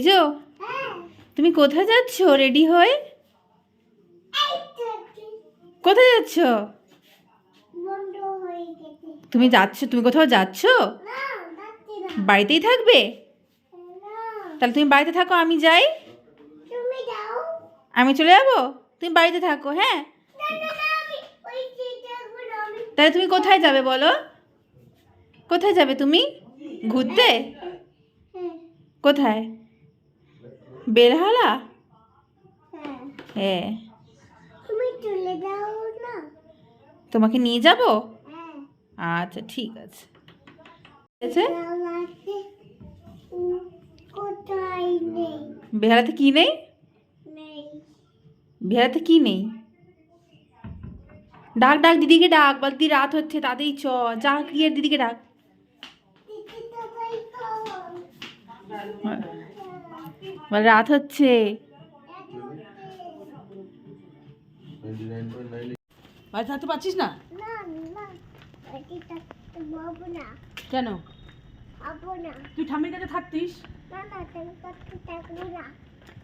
যো তুমি কোথায় যাচ্ছ? রেডি হয়ে? কোথায় যাচ্ছ? তুমি যাচ্ছ? তুমি কোথাও যাচ্ছ? বাড়িতেই থাকবে? তাহলে তুমি বাড়িতে থাকো, আমি যাই। আমি চলে যাব? তুমি বাড়িতে থাকো হ্যাঁ? তাহলে তুমি কোথায় যাবে বলো? কোথায় যাবে তুমি? ঘুরতে? কোথায়? বেলহালা? হ্যাঁ। হ্যাঁ। তুমি চলে যাও না? তোমাকে নিয়ে যাব? হ্যাঁ। আচ্ছা ঠিক আছে। বেহালাতে কি নেই? বেহালাতে কি নেই? ডাক ডাক দিদিকে ডাক বল দিদি রাত হচ্ছে তাতেই চ যা গিয়ে দিদিকে ডাক। বল রাত হচ্ছে। বাড়ি থাকতে পারছিস না? কেন? তুই ঠাম্মির কাছে থাকতিস?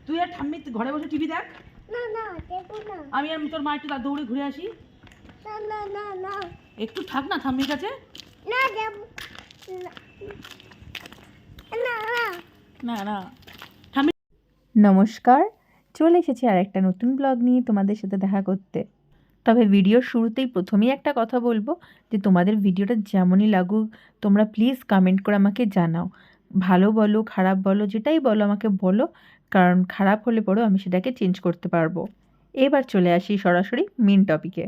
তুই আর ঠাম্মি ঘরে বসে টিভি দেখ। না না দেখো আমি আর তোর মা একটু দৌড়ে ঘুরে আসি। না না না না একটু থাক না ঠাম্মির কাছে। না। না না। নমস্কার। চলে এসেছি আর একটা নতুন ব্লগ নিয়ে তোমাদের সাথে দেখা করতে। তবে ভিডিওর শুরুতেই প্রথমেই একটা কথা বলব যে তোমাদের ভিডিওটা যেমনই লাগুক, তোমরা প্লিজ কমেন্ট করে আমাকে জানাও। ভালো বলো, খারাপ বলো, যেটাই বলো আমাকে বলো, কারণ খারাপ হলে পরেও আমি সেটাকে চেঞ্জ করতে পারব। এবার চলে আসি সরাসরি মেন টপিকে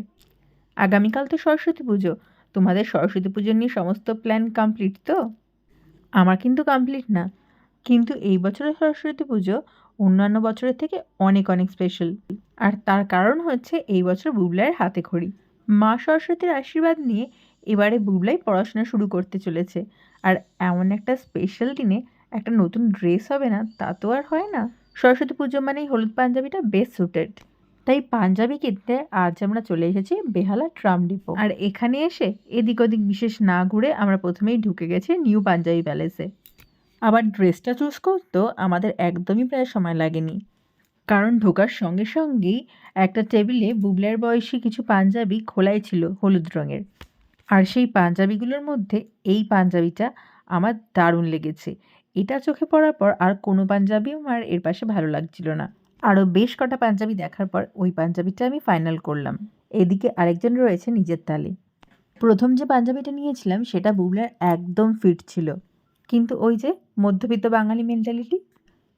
আগামীকাল তো সরস্বতী পুজো, তোমাদের সরস্বতী পুজো নিয়ে সমস্ত প্ল্যান কমপ্লিট তো? আমার কিন্তু কমপ্লিট না। কিন্তু এই বছরের সরস্বতী পুজো অন্যান্য বছরের থেকে অনেক অনেক স্পেশাল আর তার কারণ হচ্ছে এই বছর বুবলাইয়ের হাতে খড়ি। মা সরস্বতীর আশীর্বাদ নিয়ে এবারে বুবলাই পড়াশোনা শুরু করতে চলেছে। আর এমন একটা স্পেশাল দিনে একটা নতুন ড্রেস হবে না, তা তো আর হয় না। সরস্বতী পুজো মানেই হলুদ পাঞ্জাবিটা বেস্ট সুটেড তাই পাঞ্জাবি কিনতে আজ আমরা চলে এসেছি বেহালা ট্রাম ডিপো। আর এখানে এসে এদিক ওদিক বিশেষ না ঘুরে আমরা প্রথমেই ঢুকে গেছি নিউ পাঞ্জাবি প্যালেসে আবার ড্রেসটা চুজ করতেও আমাদের একদমই প্রায় সময় লাগেনি। কারণ ঢোকার সঙ্গে সঙ্গেই একটা টেবিলে বুবলার বয়সী কিছু পাঞ্জাবি খোলাই ছিল হলুদ রঙের। আর সেই পাঞ্জাবিগুলোর মধ্যে এই পাঞ্জাবিটা আমার দারুণ লেগেছে। এটা চোখে পড়ার পর আর কোনো পাঞ্জাবিও আমার এর পাশে ভালো লাগছিল না। আরও বেশ কটা পাঞ্জাবি দেখার পর ওই পাঞ্জাবিটা আমি ফাইনাল করলাম। এদিকে আরেকজন রয়েছে নিজের তালে। প্রথম যে পাঞ্জাবিটা নিয়েছিলাম সেটা বুবলার একদম ফিট ছিল। কিন্তু ওই যে মধ্যবিত্ত বাঙালি মেন্টালিটি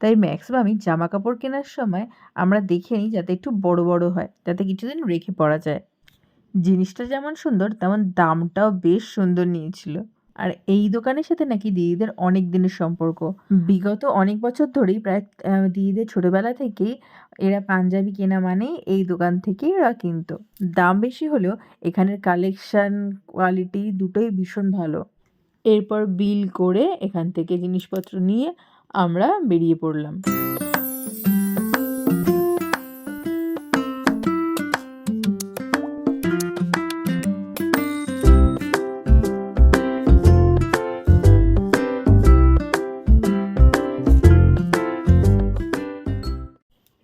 তাই ম্যাক্সিমামই জামা কাপড় কেনার সময় আমরা দেখে নিই যাতে একটু বড় বড় হয় যাতে কিছুদিন রেখে পরা যায়। জিনিসটা যেমন সুন্দর, তেমন দামটাও বেশ সুন্দর নিয়েছিল। আর এই দোকানের সাথে নাকি দিদিদের অনেক দিনের সম্পর্ক। বিগত অনেক বছর ধরেই প্রায় দিদিদের ছোটবেলা থেকেই এরা পাঞ্জাবি কেনা মানেই এই দোকান থেকেই এরা কিনতো। দাম বেশি হলেও এখানের কালেকশন কোয়ালিটি দুটোই ভীষণ ভালো। এরপর বিল করে এখান থেকে জিনিসপত্র নিয়ে আমরা বেরিয়ে পড়লাম।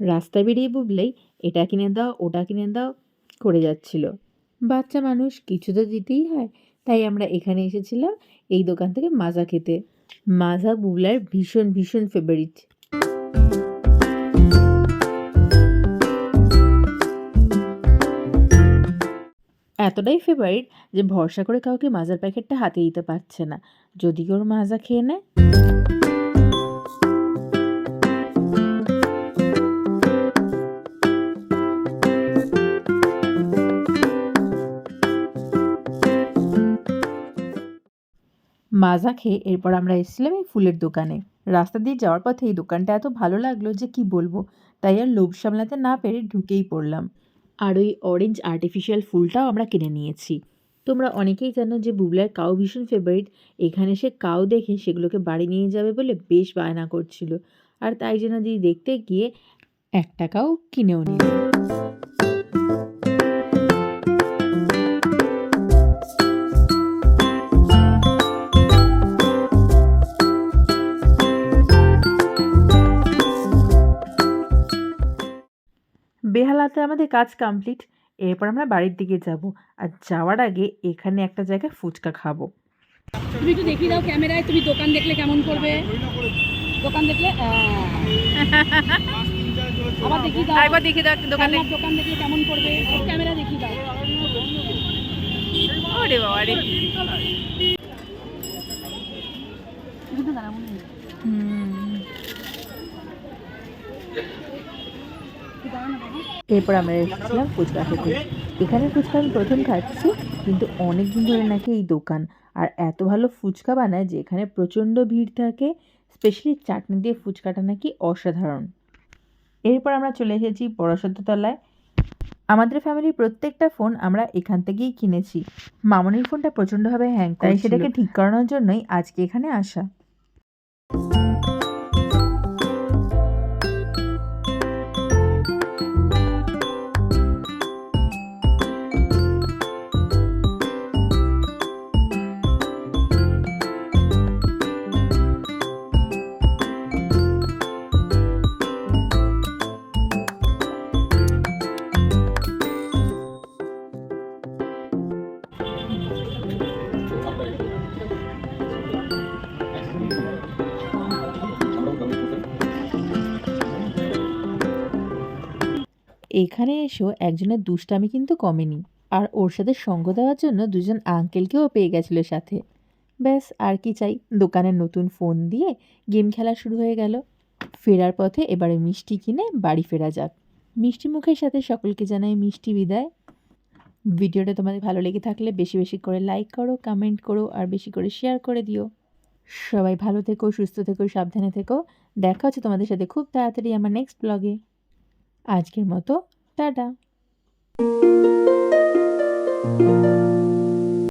রাস্তা বেরিয়ে বুবলেই এটা কিনে দাও, ওটা কিনে দাও, করে যাচ্ছিল। বাচ্চা মানুষ কিছু তো দিতেই হয়। তাই আমরা এখানে এসেছিলাম এই দোকান থেকে মাজা খেতে। মাজা বুবলার ভীষণ ভীষণ ফেভারিট এতটাই ফেভারিট যে ভরসা করে কাউকে মাজার প্যাকেটটা হাতে দিতে পারছে না। যদি ওর মাজা খেয়ে নেয়। মাজা খেয়ে এরপর আমরা এসেছিলাম এই ফুলের দোকানে। রাস্তা দিয়ে যাওয়ার পথে এই দোকানটা এত ভালো লাগল যে কি বলব, তাই আর লোভ সামলাতে না পেরে ঢুকেই পড়লাম। আর ওই অরেঞ্জ আর্টিফিশিয়াল ফুলটাও আমরা কিনে নিয়েছি। তোমরা অনেকেই জানো যে বুবলার কাউ ভীষণ ফেভারিট এখানে সে কাউ দেখে সেগুলোকে বাড়ি নিয়ে যাবে বলে বেশ বায়না করছিল। আর তাই জন্য দিদি দেখতে গিয়ে এক টাকাও কিনেও নিল। বেহালাতে আমাদের কাজ কমপ্লিট এরপর আমরা বাড়ির দিকে যাব। আর যাওয়ার আগে এখানে একটা জায়গায় ফুচকা খাব। তুমি একটু দেখিয়ে দাও ক্যামেরায় তুমি দোকান দেখলে কেমন করবে? দোকান দেখলে। আবার দেখিয়ে দাও। আরেকবার দেখে দাও দোকানে। দোকান দেখলে কেমন করবে? ক্যামেরা দেখিয়ে দাও। ওরে বাবা রে। বুঝতে দাঁড়া মনে নেই এরপর আমরা এসেছিলাম ফুচকা খেতে। এখানে ফুচকা আমি প্রথম খাচ্ছি কিন্তু অনেক দিন ধরে নাকি এই দোকান। আর এত ভালো ফুচকা বানায় যে এখানে প্রচণ্ড ভিড় থাকে স্পেশালি চাটনি দিয়ে ফুচকাটা নাকি অসাধারণ। এরপর আমরা চলে এসেছি পরশতলায় আমাদের ফ্যামিলির প্রত্যেকটা ফোন আমরা এখান থেকেই কিনেছি। মামনির ফোনটা প্রচণ্ডভাবে হ্যাং তাই সেটাকে ঠিক করানোর জন্যই আজকে এখানে আসা। এখানে এসেও একজনের দুষ্টামি কিন্তু কমেনি। আর ওর সাথে সঙ্গ দেওয়ার জন্য দুজন আঙ্কেলকেও পেয়ে গেছিল সাথে। ব্যাস, আর কি চাই? দোকানের নতুন ফোন দিয়ে গেম খেলা শুরু হয়ে গেল। ফেরার পথে এবারে মিষ্টি কিনে বাড়ি ফেরা যাক। মিষ্টি মুখের সাথে সকলকে জানাই মিষ্টি বিদায়। ভিডিওটা তোমাদের ভালো লেগে থাকলে বেশি বেশি করে লাইক করো কমেন্ট করো, আর বেশি করে শেয়ার করে দিও। সবাই ভালো থেকো, সুস্থ থেকো, সাবধানে থেকো। দেখা হচ্ছে তোমাদের সাথে খুব তাড়াতাড়ি আমার নেক্সট ব্লগে আজকের মতো টাটা।